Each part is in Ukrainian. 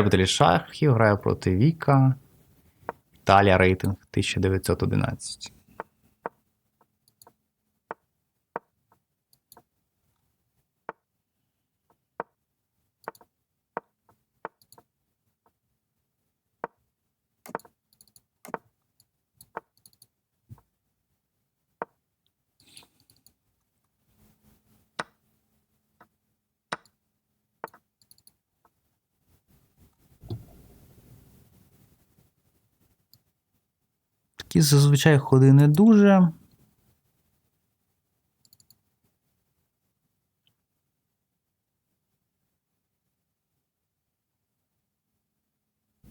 Любителі шахів грає проти Віка. Італія рейтинг 1911. Такі зазвичай ходи не дуже.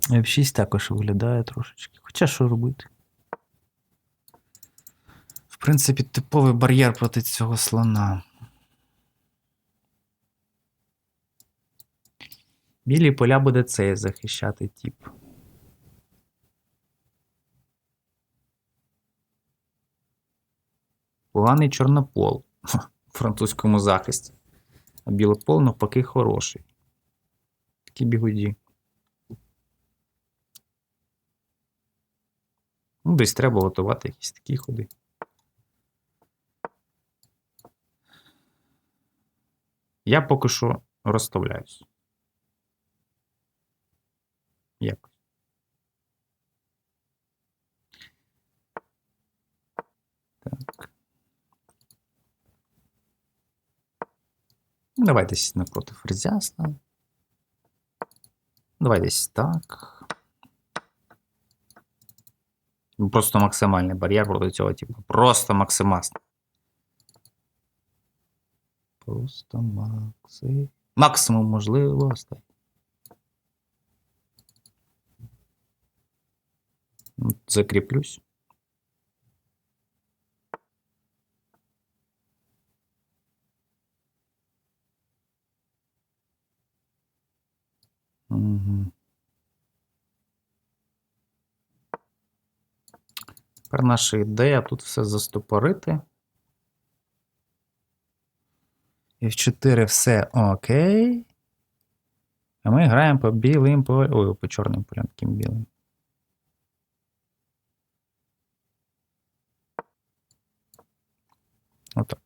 F6 також виглядає трошечки. Хоча що робити? В принципі, типовий бар'єр проти цього слона. Білі поля буде цей захищати тип. Поганий чорнопол у французькому захисті. А білопол навпаки хороший. Такі бігуді. Ну, десь треба готувати якісь такі ходи. Я поки що розставляюсь. Якось. Давай десь напроти ферзя ставимо. Давай десь так. Ну, Просто максимальний бар'єр проти цього типу. Просто максимасний. Просто макси. Максимум можливостей. Закріплюсь. Тепер наша ідея тут все застопорити. F4 все окей. А ми граємо по білим полям. Ой, по чорним полям, таким білим. Отак.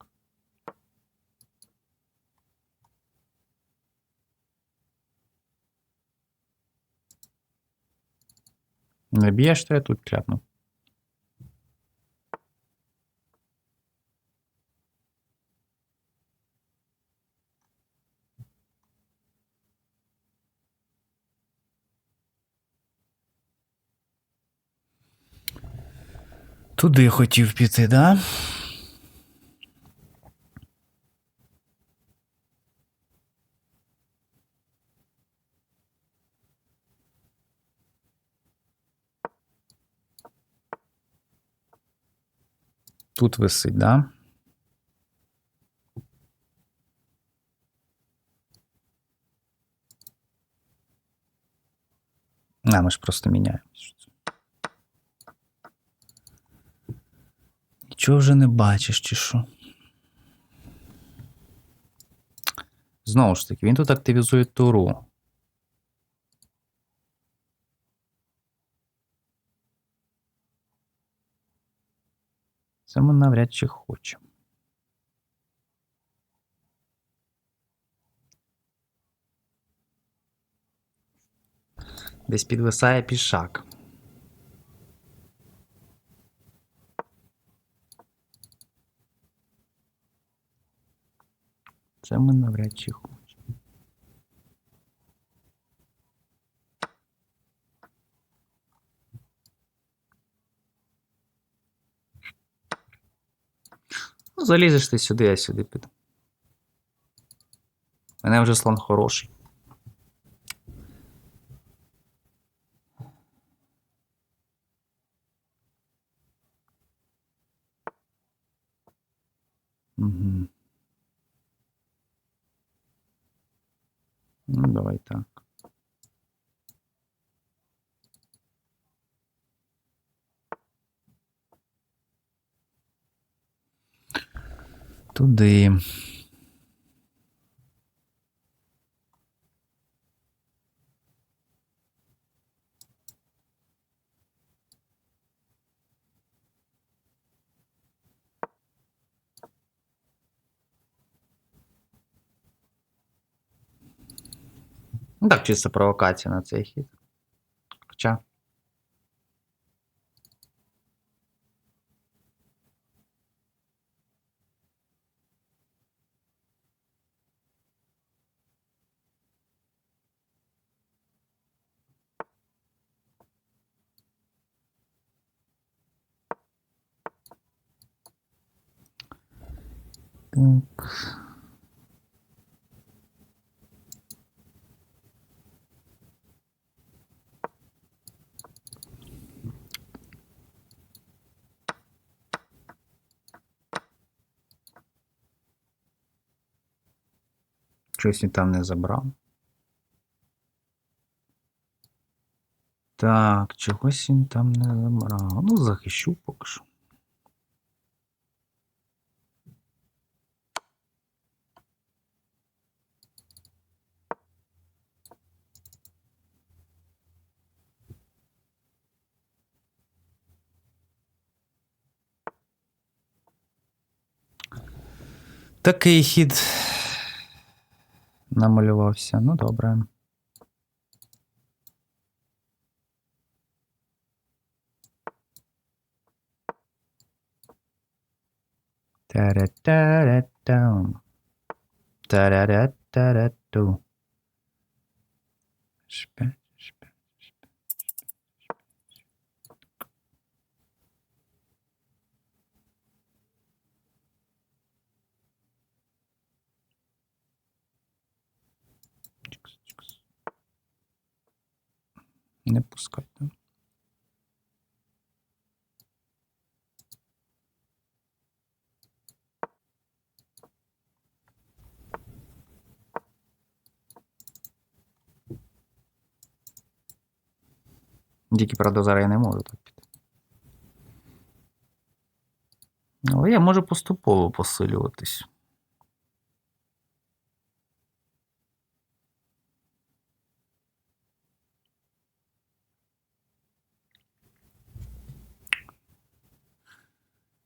Не б'єш, то я тут кляпну. Туди хотів піти, да? Тут висить, да? А, ми ж просто міняємось. Нічого вже не бачиш, чи що? Знову ж таки, він тут активізує туру. Це ми навряд чи хочемо. Десь підвисає пішак. Це ми навряд чи хочемо. Ну, залізеш ти сюди, я сюди піду. Мене вже слон хороший. Угу. Ну, давай так. туди. Ну, так, чисто провокація на цей хід. Так. Щось він там не забрав. Так, чогось він там не забрав. Ну, захищу поки що. Такий хід намалювався. Ну, добре. Та-ра-та-ра-там. Та-ра-ра-та-ра-ту. Шпе, Не пускай, да? Тільки, правда, зараз я не можу так піти. Але я можу поступово посилюватись.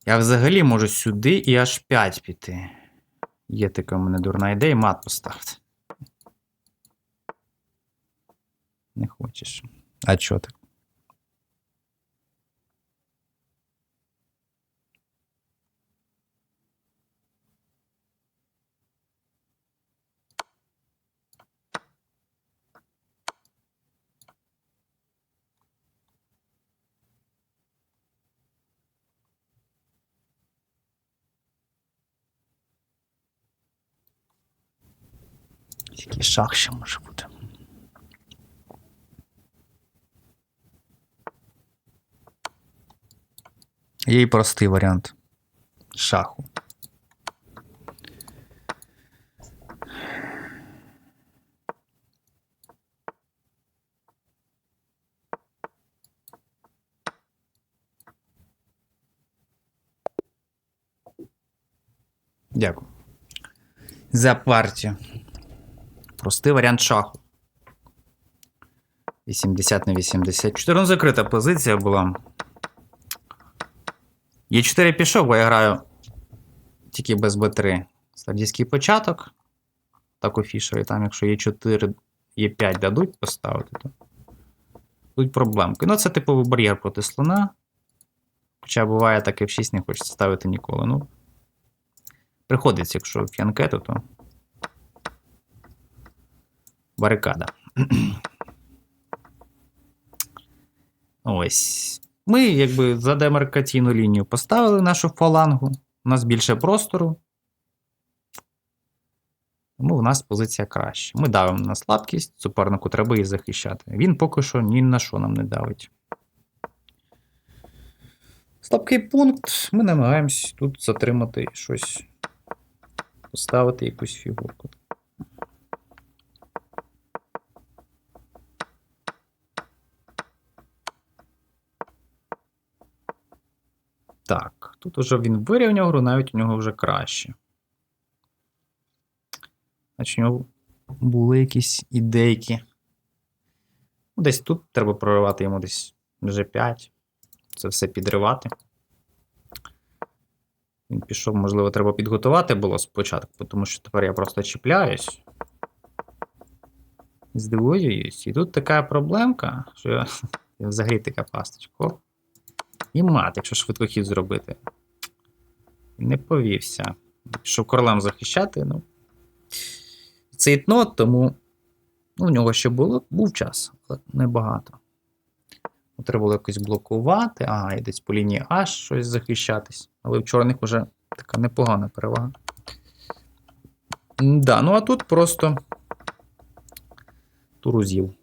Я взагалі можу сюди і аж 5 піти. Є така в мене дурна ідея, мат поставити. Не хочеш. А чого так? Який шах ще може бути. Є і простий варіант шаху. Дякую. За партію. Простий варіант шаху. 80 на 84. Ну, закрита позиція була. Є4 пішов, бо я граю тільки без Б3. Стадійський початок. Так у Фішері. Там, якщо Є4, Є5 дадуть поставити, то будуть проблемки. Ну, це типовий бар'єр проти слона. Хоча буває так, F6 не хочеться ставити ніколи. Ну, приходиться, якщо фіанкету, то барикада. Ось. Ми, якби, за демаркаційну лінію поставили нашу фалангу. У нас більше простору. Тому в нас позиція краще. Ми давимо на слабкість, супернику треба її захищати. Він поки що ні на що нам не давить. Слабкий пункт. Ми намагаємось тут затримати щось. Поставити якусь фігурку. Так, тут уже він вирівняв гру, навіть у нього вже краще. Значить, у нього були якісь ідейки. Ну, Десь тут треба проривати йому десь G5. Це все підривати. Він пішов, можливо, треба підготувати було спочатку, тому що тепер я просто чіпляюсь. Здивуюсь. І тут така проблемка, що я- взагалі така пасточка. І мат, якщо швидко хід зробити. Не повівся. Пішов королем захищати, ну. Це ітнот, тому ну, в нього ще було, був час, але небагато. Ну, Треба було якось блокувати, ага, і десь по лінії H щось захищатись. Але в чорних вже така непогана перевага. Да, ну а тут просто туру з'їв.